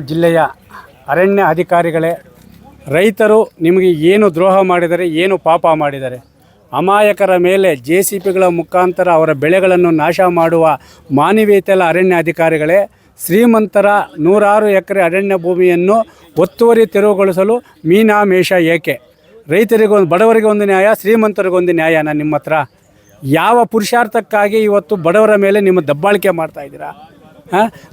ಜಿಲ್ಲೆಯ ಅರಣ್ಯ ಅಧಿಕಾರಿಗಳೇ, ರೈತರು ನಿಮಗೆ ಏನು ದ್ರೋಹ ಮಾಡಿದರೆ, ಏನು ಪಾಪ ಮಾಡಿದರೆ, ಅಮಾಯಕರ ಮೇಲೆ ಜೆ ಸಿ ಪಿಗಳ ಮುಖಾಂತರ ಅವರ ಬೆಳೆಗಳನ್ನು ನಾಶ ಮಾಡುವ ಮಾನವೀಯತೆಲ ಅರಣ್ಯ ಅಧಿಕಾರಿಗಳೇ, ಶ್ರೀಮಂತರ ನೂರಾರು ಎಕರೆ ಅರಣ್ಯ ಭೂಮಿಯನ್ನು ಒತ್ತುವರಿ ತೆರವುಗೊಳಿಸಲು ಮೀನಾಮೇಷ ಏಕೆ? ರೈತರಿಗೊಂದು ಬಡವರಿಗೆ ಒಂದು ನ್ಯಾಯ, ಶ್ರೀಮಂತರಿಗೊಂದು ನಾನು ನಿಮ್ಮ ಹತ್ರ. ಯಾವ ಪುರುಷಾರ್ಥಕ್ಕಾಗಿ ಇವತ್ತು ಬಡವರ ಮೇಲೆ ನಿಮ್ಮ ದಬ್ಬಾಳಿಕೆ ಮಾಡ್ತಾ ಇದ್ದೀರಾ? ಹಾಂ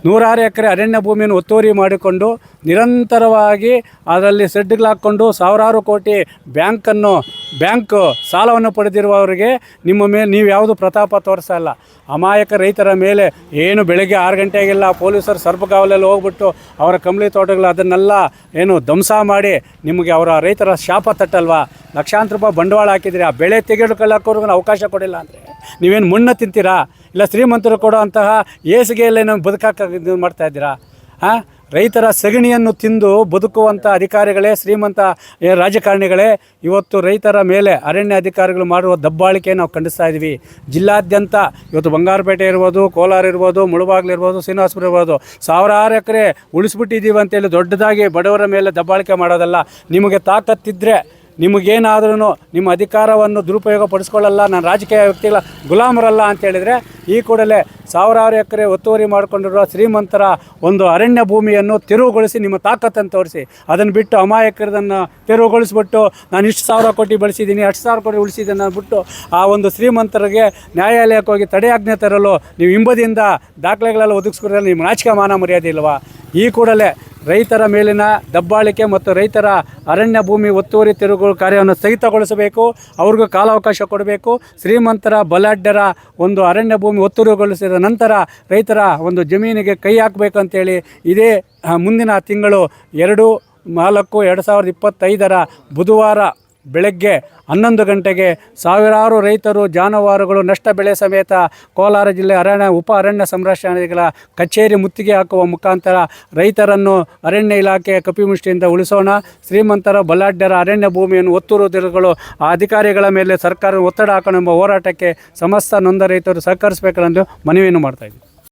ನೂರಾರು ಎಕರೆ ಅರಣ್ಯ ಭೂಮಿಯನ್ನು ಒತ್ತುವರಿ ಮಾಡಿಕೊಂಡು ನಿರಂತರವಾಗಿ ಅದರಲ್ಲಿ ಸೆಡ್ಗಳು ಹಾಕ್ಕೊಂಡು ಸಾವಿರಾರು ಕೋಟಿ ಬ್ಯಾಂಕನ್ನು ಬ್ಯಾಂಕ್ ಸಾಲವನ್ನು ಪಡೆದಿರುವವರಿಗೆ ನಿಮ್ಮ ಮೇಲೆ ನೀವು ಯಾವುದು ಪ್ರತಾಪ ತೋರಿಸಲ್ಲ ಅಮಾಯಕ ರೈತರ ಮೇಲೆ ಏನು ಬೆಳಗ್ಗೆ ಆರು ಗಂಟೆಗೆಲ್ಲ ಪೊಲೀಸರು ಸರ್ಪಗಾವಲಲ್ಲಿ ಹೋಗ್ಬಿಟ್ಟು ಅವರ ಕಂಬಳಿ ತೋಟಗಳು ಅದನ್ನೆಲ್ಲ ಏನು ಧ್ವಂಸ ಮಾಡಿ ನಿಮಗೆ ಅವರ ರೈತರ ಶಾಪ ತಟ್ಟಲ್ವಾ? ಲಕ್ಷಾಂತರ ರೂಪಾಯಿ ಬಂಡವಾಳ ಹಾಕಿದ್ರೆ ಆ ಬೆಳೆ ತೆಗೆದುಕೊಳ್ಳೋಕ್ಕವ್ರಿಗೂ ಅವಕಾಶ ಕೊಡಿಲ್ಲ ಅಂದರೆ ನೀವೇನು ಮಣ್ಣು ತಿಂತೀರಾ? ಇಲ್ಲ ಶ್ರೀಮಂತರು ಕೊಡೋ ಅಂತಹ ಏಸಿಗೆಯಲ್ಲೇ ನಾವು ಬದುಕಾಕ ಇದು ಮಾಡ್ತಾ ಇದ್ದೀರಾ? ಹಾಂ? ರೈತರ ಸಗಣಿಯನ್ನು ತಿಂದು ಬದುಕುವಂಥ ಅಧಿಕಾರಿಗಳೇ, ಶ್ರೀಮಂತ ರಾಜಕಾರಣಿಗಳೇ, ಇವತ್ತು ರೈತರ ಮೇಲೆ ಅರಣ್ಯ ಅಧಿಕಾರಿಗಳು ಮಾಡುವ ದಬ್ಬಾಳಿಕೆ ನಾವು ಖಂಡಿಸ್ತಾ ಇದ್ದೀವಿ. ಜಿಲ್ಲಾದ್ಯಂತ ಇವತ್ತು ಬಂಗಾರಪೇಟೆ ಇರ್ಬೋದು, ಕೋಲಾರ ಇರ್ಬೋದು ಮುಳುಬಾಗ್ಲಿರ್ಬೋದು ಶ್ರೀನಿವಾಸಪುರ ಇರ್ಬೋದು, ಸಾವಿರಾರು ಎಕರೆ ಉಳಿಸ್ಬಿಟ್ಟಿದ್ದೀವಿ ಅಂತೇಳಿ ದೊಡ್ಡದಾಗಿ ಬಡವರ ಮೇಲೆ ದಬ್ಬಾಳಿಕೆ ಮಾಡೋದಲ್ಲ. ನಿಮಗೆ ತಾಕತ್ತಿದ್ದರೆ ನಿಮಗೇನಾದ್ರೂ ನಿಮ್ಮ ಅಧಿಕಾರವನ್ನು ದುರುಪಯೋಗ ಪಡಿಸ್ಕೊಳ್ಳಲ್ಲ ನಾನು ರಾಜಕೀಯ ವ್ಯಕ್ತಿಗಳ ಗುಲಾಮರಲ್ಲ ಅಂತ ಹೇಳಿದರೆ, ಈ ಕೂಡಲೇ ಸಾವಿರಾರು ಎಕರೆ ಒತ್ತುವರಿ ಮಾಡಿಕೊಂಡಿರುವ ಶ್ರೀಮಂತರ ಒಂದು ಅರಣ್ಯ ಭೂಮಿಯನ್ನು ತೆರವುಗೊಳಿಸಿ ನಿಮ್ಮ ತಾಕತ್ತನ್ನು ತೋರಿಸಿ. ಅದನ್ನು ಬಿಟ್ಟು ಅಮಾಯಕರದನ್ನು ತೆರವುಗೊಳಿಸ್ಬಿಟ್ಟು, ನಾನು ಇಷ್ಟು ಸಾವಿರ ಕೋಟಿ ಬಳಸಿದ್ದೀನಿ, ಅಷ್ಟು ಸಾವಿರ ಕೋಟಿ ಉಳಿಸಿದ್ದೀನಿ ಅಂದ್ಬಿಟ್ಟು ಆ ಒಂದು ಶ್ರೀಮಂತರಿಗೆ ನ್ಯಾಯಾಲಯಕ್ಕೆ ಹೋಗಿ ತಡೆಯಾಜ್ಞೆ ತರಲು ನೀವು ಹಿಂಬದಿಯಿಂದ ದಾಖಲೆಗಳೆಲ್ಲ ಒದಗಿಸ್ಕೊಂಡ್ರೆ ನಿಮ್ಮ ನಾಚಿಕೆ ಮಾನ ಮರ್ಯಾದೆ ಇಲ್ವಾ? ಈ ಕೂಡಲೇ ರೈತರ ಮೇಲಿನ ದಬ್ಬಾಳಿಕೆ ಮತ್ತು ರೈತರ ಅರಣ್ಯ ಭೂಮಿ ಒತ್ತುವರಿ ತಿರುಗು ಕಾರ್ಯವನ್ನು ಸ್ಥಗಿತಗೊಳಿಸಬೇಕು. ಅವ್ರಿಗೂ ಕಾಲಾವಕಾಶ ಕೊಡಬೇಕು. ಶ್ರೀಮಂತರ ಬಲಾಢ್ಯರ ಒಂದು ಅರಣ್ಯ ಭೂಮಿ ಒತ್ತುವರಿಗೊಳಿಸಿದ ನಂತರ ರೈತರ ಒಂದು ಜಮೀನಿಗೆ ಕೈ ಹಾಕಬೇಕು ಅಂತೇಳಿ ಇದೇ ಮುಂದಿನ ತಿಂಗಳು ಎರಡು ನಾಲ್ಕು ಎರಡು ಸಾವಿರದ ಇಪ್ಪತ್ತೈದರ ಬುಧವಾರ ಬೆಳಗ್ಗೆ ಹನ್ನೊಂದು ಗಂಟೆಗೆ ಸಾವಿರಾರು ರೈತರು ಜಾನುವಾರುಗಳು ನಷ್ಟ ಬೆಳೆ ಸಮೇತ ಕೋಲಾರ ಜಿಲ್ಲೆ ಅರಣ್ಯ, ಉಪ ಅರಣ್ಯ ಸಂರಕ್ಷಣೆಗಳ ಕಚೇರಿ ಮುತ್ತಿಗೆ ಹಾಕುವ ಮುಖಾಂತರ ರೈತರನ್ನು ಅರಣ್ಯ ಇಲಾಖೆ ಕಪಿಮುಷ್ಟಿಯಿಂದ ಉಳಿಸೋಣ. ಶ್ರೀಮಂತರ ಬಲಾಢ್ಯರ ಅರಣ್ಯ ಭೂಮಿಯನ್ನು ಒತ್ತುರುವುದರುಗಳು ಆ ಅಧಿಕಾರಿಗಳ ಮೇಲೆ ಸರ್ಕಾರ ಒತ್ತಡ ಹಾಕೋಣ ಎಂಬ ಹೋರಾಟಕ್ಕೆ ಸಮಸ್ತ ನೊಂದ ರೈತರು ಸಹಕರಿಸಬೇಕೆಂದು ಮನವಿಯನ್ನು ಮಾಡ್ತಾಯಿದ್ದೀವಿ